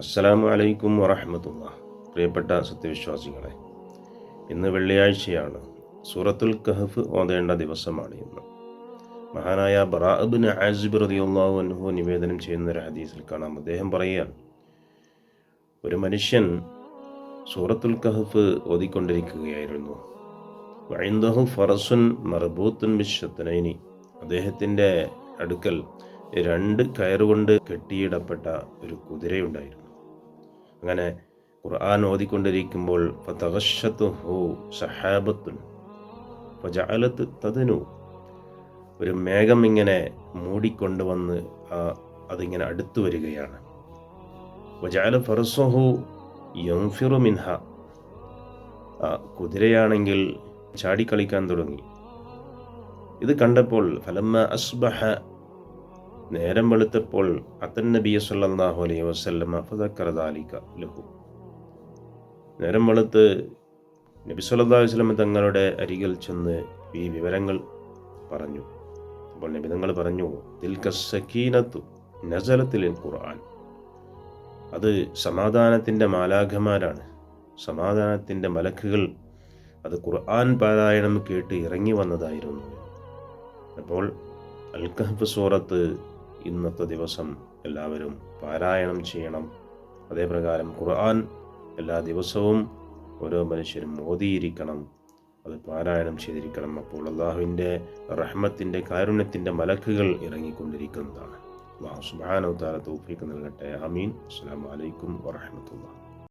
അസ്സലാമു അലൈക്കും വറഹമത്തുള്ള പ്രിയപ്പെട്ട സത്യവിശ്വാസികളെ ഇന്ന് വെള്ളിയാഴ്ചയാണ്. സൂറത്തുൽ കഹഫ് ഓതേണ്ട ദിവസമാണ് ഇന്ന്. മഹാനായ ബറാബിന് ആസിബ് റളിയല്ലാഹു അൻഹു നിവേദനം ചെയ്യുന്ന ഒരു ഹദീസിൽ കാണാം. അദ്ദേഹം പറയുകയാണ് ഒരു മനുഷ്യൻ സൂറത്തുൽ കഹഫ് ഓതിക്കൊണ്ടിരിക്കുകയായിരുന്നു. വൈന്ദഹു ഫറസുൻ മർബൂത്തുൻ ബിശ്വത്തനൈനി. അദ്ദേഹത്തിന്റെ അടുക്കൽ രണ്ട് കയറുകൊണ്ട് കെട്ടിയിടപ്പെട്ട ഒരു കുതിരയുണ്ടായിരുന്നു. അങ്ങനെ ഖുർആൻ ഓതിക്കൊണ്ടിരിക്കുമ്പോൾ സഹാബത്തുൻ തദനു. ഒരു മേഘം ഇങ്ങനെ മൂടിക്കൊണ്ടുവന്ന് അതിങ്ങനെ അടുത്തു വരികയാണ്. വജാല ഫറസുഹു മിൻഹ. കുതിരയാണെങ്കിൽ ചാടിക്കളിക്കാൻ തുടങ്ങി. ഇത് കണ്ടപ്പോൾ ഫലമ്മ അസ്ബഹ നേരം വെളുത്തപ്പോൾ അത്തൻ നബി സല്ലാഹു അലൈഹി വസ്ലം ഫദക്കറ ദാലിക ലഹു. നേരം വെളുത്ത് നബി അലൈഹി വസല്ലമ തങ്ങളുടെ അരികിൽ ചെന്ന് ഈ വിവരങ്ങൾ പറഞ്ഞു. അപ്പോൾ നബി തങ്ങൾ പറഞ്ഞു തിൽക സക്കീനത്തു നസലത്തിൽ ഖുർആൻ. അത് സമാധാനത്തിന്റെ മാലാഖമാരാണ്. സമാധാനത്തിന്റെ മലക്കുകൾ അത് ഖുർആൻ പാരായണം കേട്ട് ഇറങ്ങി വന്നതായിരുന്നു. അപ്പോൾ അൽ കഹഫ് സൂറത്ത് ഇന്നത്തെ ദിവസം എല്ലാവരും പാരായണം ചെയ്യണം. അതേപ്രകാരം ഖുർആൻ എല്ലാ ദിവസവും ഓരോ മനുഷ്യരും ഓതിയിരിക്കണം. അത് പാരായണം ചെയ്തിരിക്കണം. അപ്പോൾ അള്ളാഹുവിന്റെ റഹ്മത്തിന്റെ കാരുണ്യത്തിന്റെ മലക്കുകൾ ഇറങ്ങിക്കൊണ്ടിരിക്കുന്നതാണ്. അള്ളാഹു സുബാനോ താല തൗഫീക്ക് നൽകട്ടെ. അമീൻ അസ്സാം വലൈക്കും വാഹമത്തുള്ള